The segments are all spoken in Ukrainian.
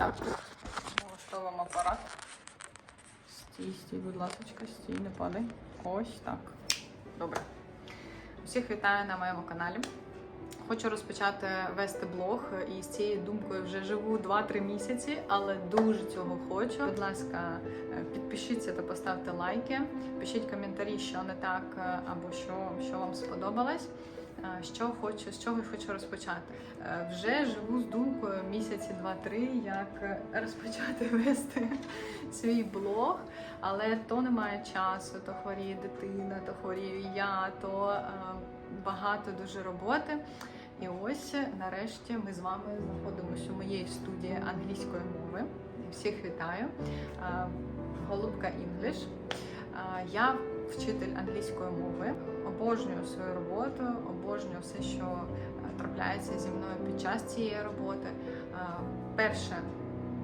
Так, налаштовуємо апарат. Стій, стій, будь ласка, стій, не падай. Ось так. Добре. Всіх вітаю на моєму каналі. Хочу розпочати вести блог і з цією думкою вже живу 2-3 місяці, але дуже цього хочу. Будь ласка, підпишіться та поставте лайки. Пишіть коментарі, що не так або що, що вам сподобалось. Що хочу, з чого хочу розпочати. Е, Вже живу з думкою місяці два-три, як е, розпочати вести свій блог, але то немає часу, то хворіє дитина, то хворію я, то е, багато дуже роботи. І ось нарешті ми з вами знаходимося у моєї студії англійської мови. Всіх вітаю. Голубка. Е, Я вчитель англійської мови, обожнюю свою роботу, обожнюю все, що е, трапляється зі мною під час цієї роботи. Е, Перше,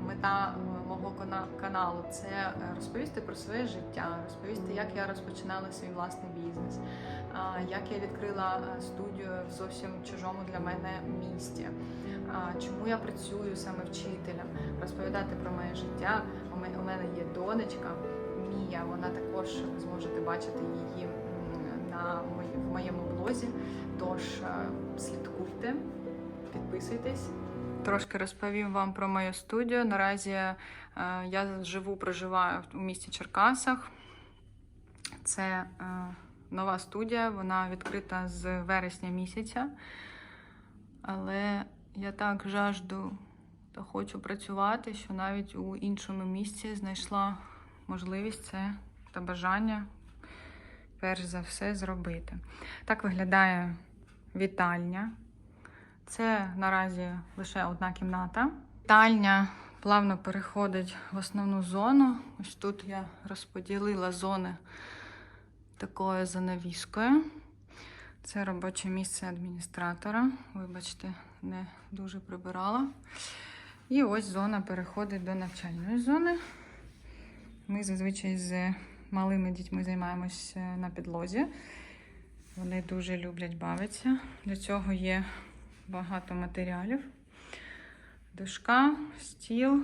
мета е, мого каналу це розповісти про своє життя, розповісти, як я розпочинала свій власний бізнес, як я відкрила студію в зовсім чужому для мене місті. Чому я працюю саме вчителем, розповідати про моє життя. У мене, є донечка Мія, вона також зможете бачити її на в моєму блозі. Тож слідкуйте, підписуйтесь. Трошки розповім вам про мою студію. Наразі е, я живу, проживаю у місті Черкасах. Це е, нова студія, вона відкрита з вересня місяця. Але я так жажду та хочу працювати, що навіть у іншому місці знайшла можливість це та бажання перш за все зробити. Так виглядає вітальня. Це наразі лише одна кімната. Вітальня плавно переходить в основну зону. Ось тут я розподілила зони такою занавіскою. Це робоче місце адміністратора. Вибачте, не дуже прибирала. І ось зона переходить до навчальної зони. Ми зазвичай з малими дітьми займаємось на підлозі. Вони дуже люблять бавитися. Для цього є багато матеріалів. Дошка, стіл,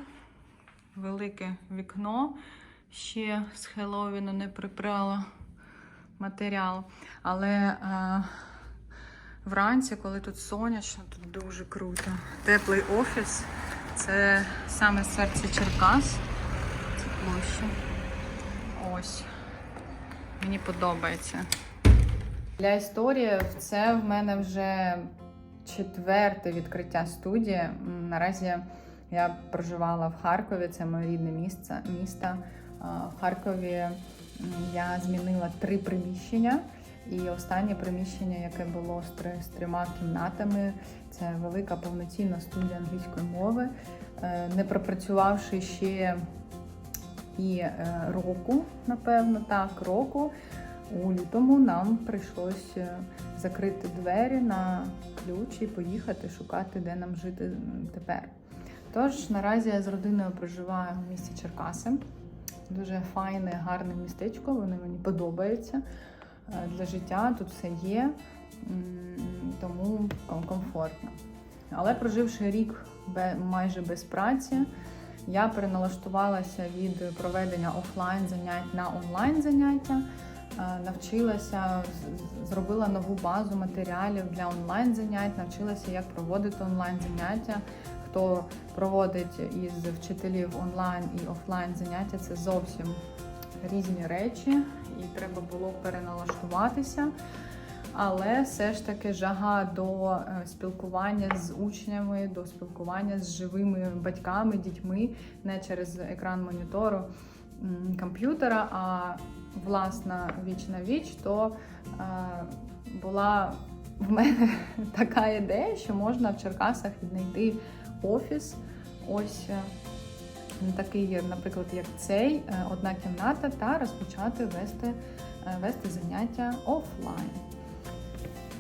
велике вікно. Ще з Хеллоуіну не прибрала матеріал. Але а, вранці, коли тут сонячно, тут дуже круто. Теплий офіс. Це саме серце Черкас. Це площа. Ось. Мені подобається. Для історії це в мене вже четверте відкриття студії. Наразі я проживала в Харкові, це моє рідне місце, місто. В Харкові я змінила три приміщення. І останнє приміщення, яке було з, три, з трьома кімнатами, це велика повноцінна студія англійської мови. Е, Не пропрацювавши ще і е, року, напевно, так, року, у лютому нам прийшлось е, закрити двері на ключ і поїхати шукати, де нам жити тепер. Тож наразі я з родиною проживаю в місті Черкаси. Дуже файне, гарне містечко, воно мені подобається для життя. Тут все є, тому комфортно. Але проживши рік майже без праці, я переналаштувалася від проведення офлайн занять на онлайн заняття. Е, Навчилася, зробила нову базу матеріалів для онлайн занять, навчилася, як проводити онлайн заняття. Хто проводить із вчителів онлайн і офлайн заняття, це зовсім різні речі, і треба було переналаштуватися. Але все ж таки жага до е, спілкування з учнями, до спілкування з живими батьками, дітьми, не через екран монітору комп'ютера, а власна віч на віч, то е, була в мене така ідея, що можна в Черкасах віднайти офіс. Ось е, такий, наприклад, як цей, е, одна кімната, та розпочати вести, е, вести заняття офлайн.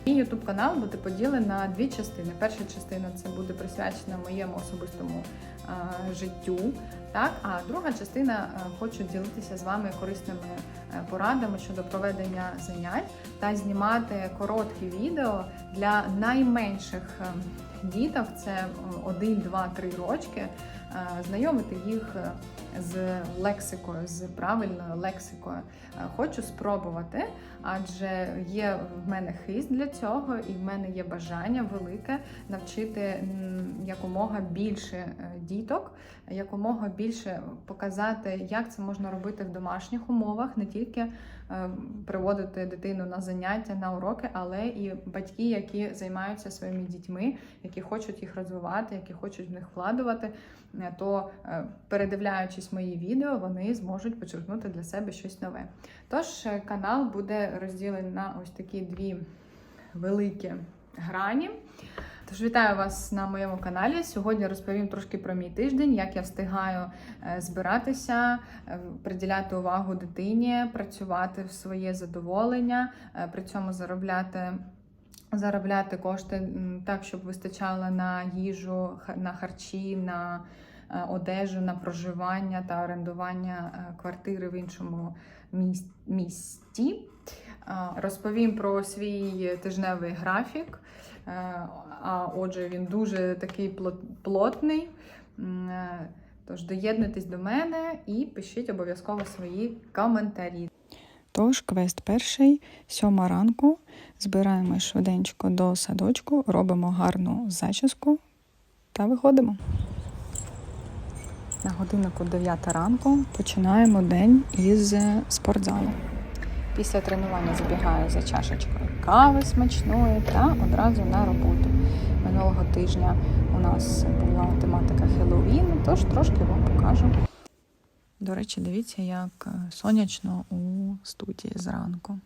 Мій YouTube канал буде поділений на дві частини. Перша частина це буде присвячена моєму особистому е, життю. Так, а друга частина е, хочу ділитися з вами корисними е, порадами щодо проведення занять та знімати короткі відео для найменших е, діток, це 1, 2, 3 рочки, е, знайомити їх з лексикою, з правильною лексикою. Е, Хочу спробувати, адже є в мене хист для цього, і в мене є бажання велике навчити якомога більше е, діток, якомога більше показати, як це можна робити в домашніх умовах, не тільки е, приводити дитину на заняття, на уроки, але і батьки, які займаються своїми дітьми, які хочуть їх розвивати, які хочуть в них вкладувати, то е, передивляючись мої відео, вони зможуть почерпнути для себе щось нове. Тож е, канал буде розділений на ось такі дві великі грані. Тож вітаю вас на моєму каналі. Сьогодні розповім трошки про мій тиждень, як я встигаю е, збиратися, е, приділяти увагу дитині, працювати в своє задоволення, при цьому заробляти. Заробляти кошти так, щоб вистачало на їжу, на харчі, на одежу, на проживання та орендування е, квартири в іншому місті. Е, Розповім про свій тижневий графік. Е, А отже, він дуже такий плот- плотний. Е, Тож доєднуйтесь до мене і пишіть обов'язково свої коментарі. Тож, квест перший, сьома ранку. Збираємо швиденько до садочку, робимо гарну зачіску та виходимо. На годиннику 9 ранку починаємо день із спортзалу. Після тренування забігаю за чашечкою кави смачної та одразу на роботу. Минулого тижня у нас була тематика Хеллоуін, тож трошки вам покажу. До речі, дивіться, як е, сонячно у студії зранку.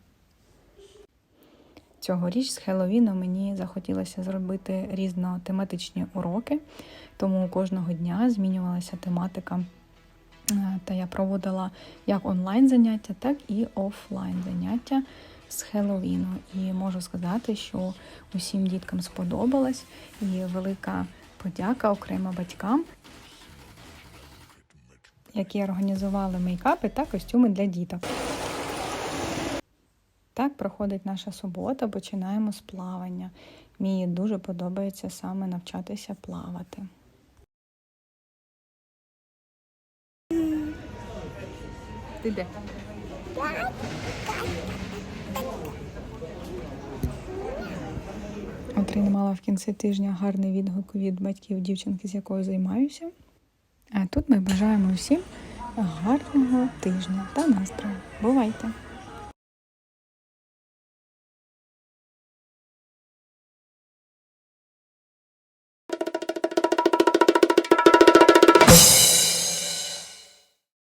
Цьогоріч з Хеллоуіну мені захотілося зробити різнотематичні уроки, тому кожного дня змінювалася тематика. Е, Та я проводила як онлайн заняття, так і офлайн заняття з Хеллоуіну. І можу сказати, що усім діткам сподобалось, і велика подяка окремо батькам, які організували мейкапи та костюми для діток. Так проходить наша субота, починаємо з плавання. Мені дуже подобається саме навчатися плавати. Ти де? Отримала в кінці тижня гарний відгук від батьків дівчинки, з якою займаюся. А тут ми бажаємо всім гарного тижня та настрою. Бувайте!